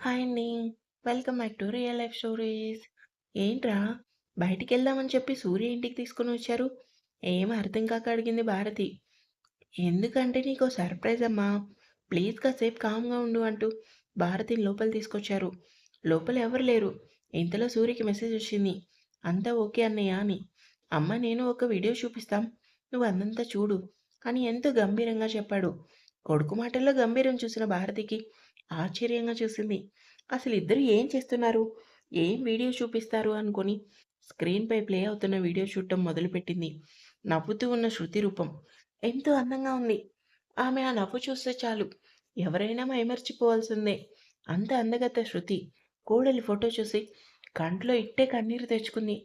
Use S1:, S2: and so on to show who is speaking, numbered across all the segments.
S1: Hi అండి. Welcome back to real life stories. ఏంట్రా బయటికెళ్దామని చెప్పి సూర్య ఇంటికి తీసుకొని వచ్చారు? ఏం అర్థం కాక అడిగింది భారతి. ఎందుకంటే నీకు సర్ప్రైజ్ అమ్మా. ప్లీజ్ కాసేపు కామ్‌గా ఉండు అంటూ భారతిని లోపల తీసుకొచ్చారు. లోపల ఎవరు లేరు. ఇంతలో సూర్యకి మెసేజ్ వచ్చింది. అంతా ఓకే అన్నయ్య అని. అమ్మ నేను ఒక వీడియో చూపిస్తాం. నువ్వు అందంతా చూడు అని ఎంతో గంభీరంగా చెప్పాడు. కొడుకు మాటల్లో గంభీరం చూసిన భారతికి ఆశ్చర్యంగా చూసింది. అసలు ఇద్దరు ఏం చేస్తున్నారు? ఏం వీడియో చూపిస్తారు అనుకొని స్క్రీన్‌పై ప్లే అవుతున్న వీడియో చూడటం మొదలుపెట్టింది. నవ్వుతూ ఉన్న శృతి రూపం ఎంతో అందంగా ఉంది. ఆమె ఆ నవ్వు చూస్తే చాలు ఎవరైనా మైమర్చిపోవాల్సిందే. అంత అందగత శృతి. కోడలి ఫోటో చూసి కంట్లో ఇట్టే కన్నీరు తెచ్చుకుంది.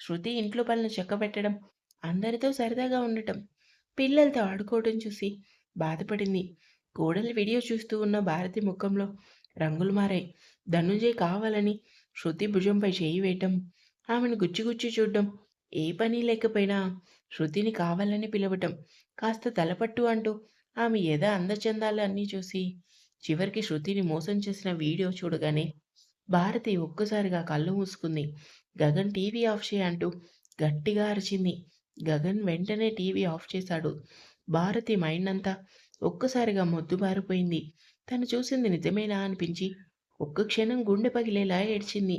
S1: శృతి ఇంట్లో పనులు చెక్కబెట్టడం అందరితో సరదాగా ఉండటం, పిల్లలతో ఆడుకోవడం చూసి బాధపడింది. కోడలి వీడియో చూస్తూ ఉన్న భారతి ముఖంలో రంగులు మారాయి. ధనుంజయ్ కావాలని శృతి భుజంపై చేయి వేయటం, ఆమెను గుచ్చి గుచ్చి చూడడం, ఏ పని లేకపోయినా శృతిని కావాలని పిలవటం, కాస్త తలపట్టు అంటూ ఆమె ఎద అందచందాలు అన్నీ చూసి చివరికి శృతిని మోసం చేసిన వీడియో చూడగానే భారతి ఒక్కసారిగా కళ్ళు మూసుకుంది. గగన్ టీవీ ఆఫ్ చేయి అంటూ గట్టిగా అరిచింది. గగన్ వెంటనే టీవీ ఆఫ్ చేశాడు. భారతి మైండ్ అంతా ఒక్కసారిగా మొద్దుబారిపోయింది. తను చూసింది నిజమేనా అనిపించి ఒక్క క్షణం గుండె పగిలేలా ఏడ్చింది.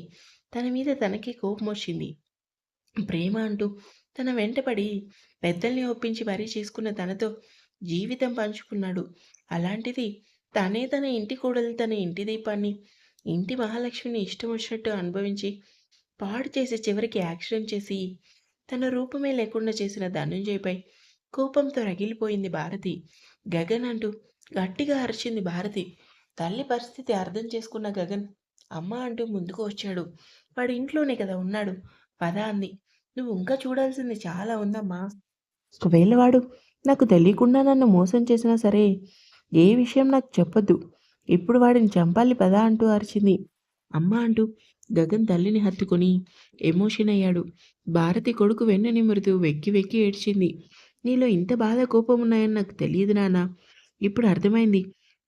S1: తన మీద తనకే కోపమొచ్చింది. ప్రేమ అంటూ తన వెంటపడి పెద్దల్ని ఒప్పించి మరీ చేసుకున్న తనతో జీవితం పంచుకున్నాడు. అలాంటిది తనే తన ఇంటి కోడలు తన ఇంటి దీపాన్ని, ఇంటి మహాలక్ష్మిని ఇష్టం వచ్చినట్టు అనుభవించి, పాడు చేసి చివరికి యాక్సిడెంట్ చేసి, తన రూపమే లేకుండా చేసిన ధనుంజయ్‌పై కోపంతో రగిలిపోయింది భారతి. గగన్ అంటూ గట్టిగా అరిచింది భారతి. తల్లి పరిస్థితి అర్థం చేసుకున్న గగన్ అమ్మ అంటూ ముందుకు వచ్చాడు. వాడు ఇంట్లోనే కదా ఉన్నాడు. పద అంది. నువ్వు ఇంకా చూడాల్సింది చాలా ఉందమ్మా. ఒకవేళ వాడు నాకు తెలియకుండా నన్ను మోసం చేసినా సరే, ఏ విషయం నాకు చెప్పొద్దు. ఇప్పుడు వాడిని చంపాలి పద అంటూ అరిచింది. అమ్మ అంటూ గగన్ తల్లిని హత్తుకొని ఎమోషన్ అయ్యాడు. భారతి కొడుకు వెన్నని నిమురుతూ వెక్కి వెక్కి ఏడ్చింది. నీలో ఇంత బాధ కోపం ఉన్నాయని నాకు తెలియదు నాన్న. ఇప్పుడు అర్థమైంది.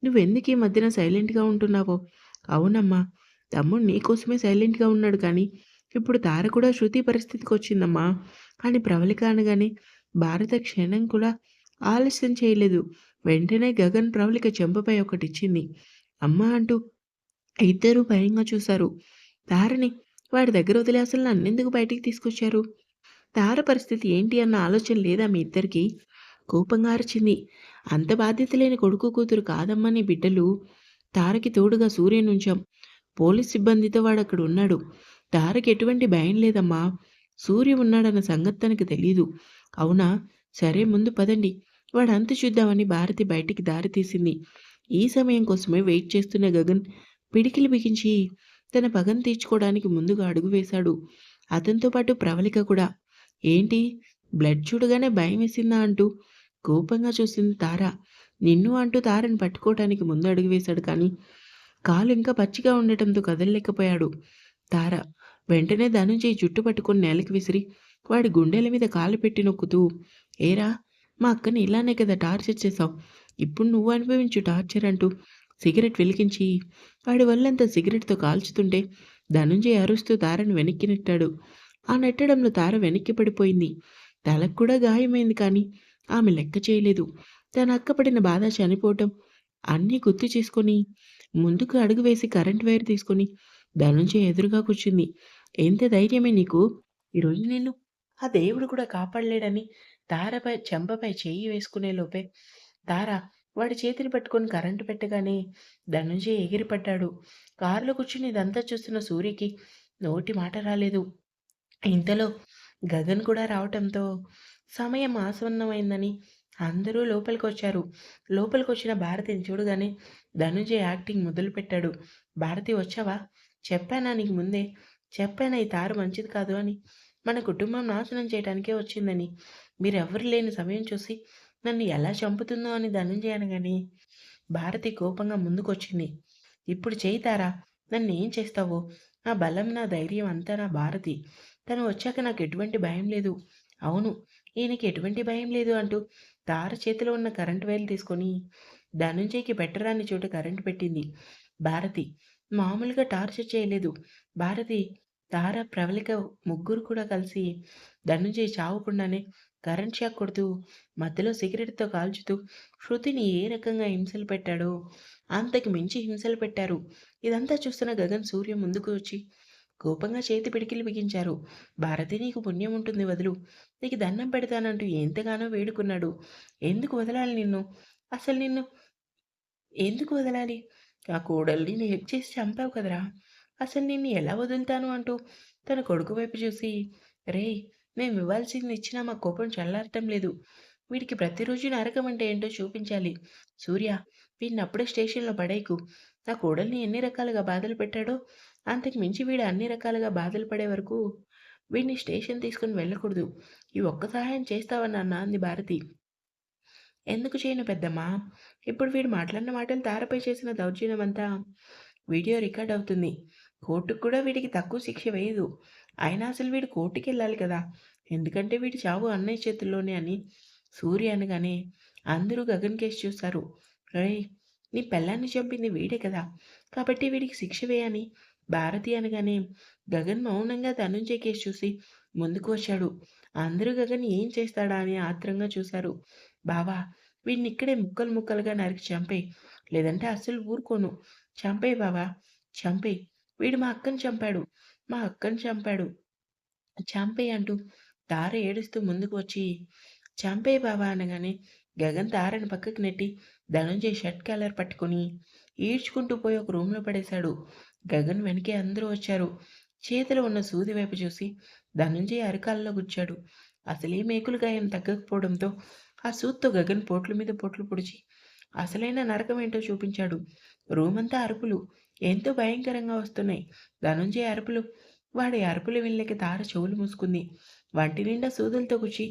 S1: నువ్వెందుకు ఈ మధ్యన సైలెంట్‌గా ఉంటున్నావో. అవునమ్మా. తమ్ముడు నీకోసమే సైలెంట్‌గా ఉన్నాడు కానీ, ఇప్పుడు తార కూడా శృతి పరిస్థితికి వచ్చిందమ్మా అని ప్రవళిక అనగానే భారత క్షణం కూడా ఆలస్యం చేయలేదు. వెంటనే గగన్ ప్రవళిక చెంపపై ఒకటిచ్చింది. అమ్మా అంటూ ఇద్దరూ భయంగా చూశారు. తారని వాడి దగ్గర వదిలే అసలు నన్నెందుకు బయటికి తీసుకొచ్చారు? తార పరిస్థితి ఏంటి అన్న ఆలోచన లేదా మీ ఇద్దరికీ? కోపంగా అరిచింది. అంత బాధ్యత లేని కొడుకు కూతురు కాదమ్మని బిడ్డలు. తారకి తోడుగా సూర్యనుంచాం. పోలీస్ సిబ్బందితో వాడు అక్కడ ఉన్నాడు. తారకి ఎటువంటి భయం లేదమ్మా. సూర్య ఉన్నాడన్న సంగతి తనకు తెలీదు. అవునా? సరే ముందు పదండి. వాడు అంత చూద్దామని భారతి బయటికి దారి తీసింది. ఈ సమయం కోసమే వెయిట్ చేస్తున్న గగన్ పిడికిలు బిగించి తన పగను తీర్చుకోవడానికి ముందుగా అడుగు వేశాడు. అతనితో పాటు ప్రవళిక కూడా. ఏంటి? బ్లడ్ చూడగానే భయం వేసిందా అంటూ కోపంగా చూసింది తార. నిన్ను అంటూ తారని పట్టుకోవటానికి ముందు అడుగు వేశాడు కానీ, కాలు ఇంకా పచ్చిగా ఉండటంతో కదలలేకపోయాడు. తార వెంటనే ధనుంజయ్ జుట్టు పట్టుకుని నేలకు విసిరి, వాడి గుండెల మీద కాలు పెట్టి నొక్కుతూ, ఏరా! మా అక్కని ఇలానే కదా టార్చర్ చేశావు. ఇప్పుడు నువ్వు అనుభవించు టార్చర్ అంటూ సిగరెట్ వెలిగించి, వాడి వల్లంతా సిగరెట్‌తో కాల్చుతుంటే ధనుంజయ్ అరుస్తూ తారని వెనక్కి నెట్టాడు. ఆ నెట్టడంలో తార వెనక్కి పడిపోయింది. తలకు కూడా గాయమైంది కానీ, ఆమె లెక్క చేయలేదు. తన అక్క పడిన బాధ, చనిపోవటం అన్నీ గుర్తు చేసుకొని, ముందుకు అడుగు వేసి కరెంట్ వైర్ తీసుకొని ధనుంజయ్ ఎదురుగా కూర్చుంది. ఎంత ధైర్యమే నీకు? ఈరోజు నిన్ను ఆ దేవుడు కూడా కాపాడలేడని తారపై చెంపపై చేయి వేసుకునే లోపే తార వాడి చేతిని పట్టుకొని కరెంటు పెట్టగానే ధనుంజయ్ ఎగిరిపడ్డాడు. కారులో కూర్చుని ఇదంతా చూస్తున్న సూర్యకి నోటి మాట రాలేదు. ఇంతలో గగన్ కూడా రావటంతో సమయం ఆసన్నమైందని అందరూ లోపలికి వచ్చారు లోపలికి వచ్చిన భారతిని చూడగానే ధనుజయ్ యాక్టింగ్ మొదలుపెట్టాడు. భారతి వచ్చావా? చెప్పానా నీకు ముందే? చెప్పానా ఈ తారు మంచిది కాదు అని. మన కుటుంబం నాశనం చేయటానికే వచ్చిందని. మీరెవ్వరు లేని సమయం చూసి నన్ను ఎలా చంపుతుందో అని ధనుంజయ్ అనగానే భారతి కోపంగా ముందుకొచ్చింది. ఇప్పుడు చేయితారా నన్ను ఏం చేస్తావో? నా బలం, నా ధైర్యం అంతా నా భారతి. తను వచ్చాక నాకు ఎటువంటి భయం లేదు. అవును. ఈయనకి ఎటువంటి భయం లేదు అంటూ తార చేతిలో ఉన్న కరెంట్ వైర్ తీసుకొని ధనుంజయ్‌కి పెట్టరాని చోట కరెంట్ పెట్టింది. భారతి మామూలుగా టార్చర్ చేయలేదు. భారతి, తార, ప్రవళిక ముగ్గురు కూడా కలిసి ధనుంజయ్ చావకుండానే కరెంట్ షాక్ కొడుతూ, మధ్యలో సిగరెట్‌తో కాల్చుతూ, శృతిని ఏ రకంగా హింసలు పెట్టాడో అంతకు మించి హింసలు పెట్టారు. ఇదంతా చూస్తున్న గగన్, సూర్య ముందుకు వచ్చి కోపంగా చేతి పిడికిలి బిగించారు. భారతి నీకు పుణ్యం ఉంటుంది వదులు. నీకు దండం పెడతానంటూ ఎంతగానో వేడుకున్నాడు. ఎందుకు వదలాలి నిన్ను? అసలు నిన్ను ఎందుకు వదలాలి? ఆ కోడల్ని హెల్ప్ చేసి చంపావు కదరా! అసలు నిన్ను ఎలా వదులుతాను అంటూ తన కొడుకు వైపు చూసి, మేము ఇవ్వాల్సింది ఇచ్చినా మా కోపం చల్లారటం లేదు. వీడికి ప్రతిరోజు నరకం అంటే ఏంటో చూపించాలి. సూర్య వీడిని అప్పుడే స్టేషన్‌లో పడేయకు. నా కోడల్ని ఎన్ని రకాలుగా బాధలు పెట్టాడో అంతకు మించి వీడు అన్ని రకాలుగా బాధలు పడే వరకు వీడిని స్టేషన్ తీసుకొని వెళ్ళకూడదు. ఈ ఒక్క సహాయం చేస్తావన్నా అంది భారతి. ఎందుకు చేయను పెద్దమ్మా? ఇప్పుడు వీడు మాట్లాడిన మాటలు తారపై చేసిన దౌర్జన్యమంతా వీడియో రికార్డ్ అవుతుంది. కోర్టుకు కూడా వీడికి తక్కువ శిక్ష వేయదు. అయినా అసలు వీడు కోర్టుకెళ్ళాలి కదా! ఎందుకంటే వీడి చావు అన్నయ్య చేతుల్లోనే అని సూర్య అనగానే అందరూ గగన్ కేసు చూశారు. రే నీ పెళ్ళాన్ని చంపింది వీడే కదా! కాబట్టి వీడికి శిక్ష వేయని భారతి అనగానే గగన్ మౌనంగా ధనుంజయ్ కేసు చూసి ముందుకు వచ్చాడు. అందరూ గగన్ ఏం చేస్తాడా అని ఆత్రంగా చూశారు. బావా! వీడిని ఇక్కడే ముక్కలు ముక్కలుగా నరికి చంపే లేదంటే అస్సలు ఊరుకోను. చంపే బావా! చంపే వీడు మా అక్కని చంపాడు. మా అక్కని చంపాడు. చంపే అంటూ దార ఏడుస్తూ ముందుకు వచ్చి చంపే బావా! అనగానే గగన్ దారని పక్కకి నెట్టి ధనంజయ్ షర్ట్ కాలర్ పట్టుకొని ఈడ్చుకుంటూ పోయి ఒక రూమ్‌లో పడేశాడు. గగన్ వెనకే అందరూ వచ్చారు. చేతిలో ఉన్న సూది వైపు చూసి ధనుంజయ్ అరికాల్లో గుచ్చాడు. అసలే మేకులు గాయం తగ్గకపోవడంతో ఆ సూత్తో గగన్ పోట్ల మీద పోట్లు పొడిచి అసలైన నరకమేంటో చూపించాడు. రూమంతా అరుపులు. ఎంతో భయంకరంగా వస్తున్నాయి. ధనుంజయ అరుపులు వాడి అరుపులు వినలేక తార చెవులు మూసుకుంది. వంటి నిండా సూదులతో కూర్చి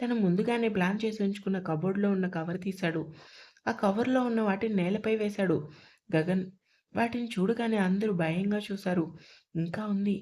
S1: తను ముందుగానే ప్లాన్ చేసి ఉంచుకున్న కబోర్డ్‌లో ఉన్న కవర్ తీశాడు. ఆ కవర్‌లో ఉన్న వాటిని నేలపై వేశాడు. గగన్ వాటిని చూడగానే అందరూ భయంగా చూశారు. ఇంకా ఉంది.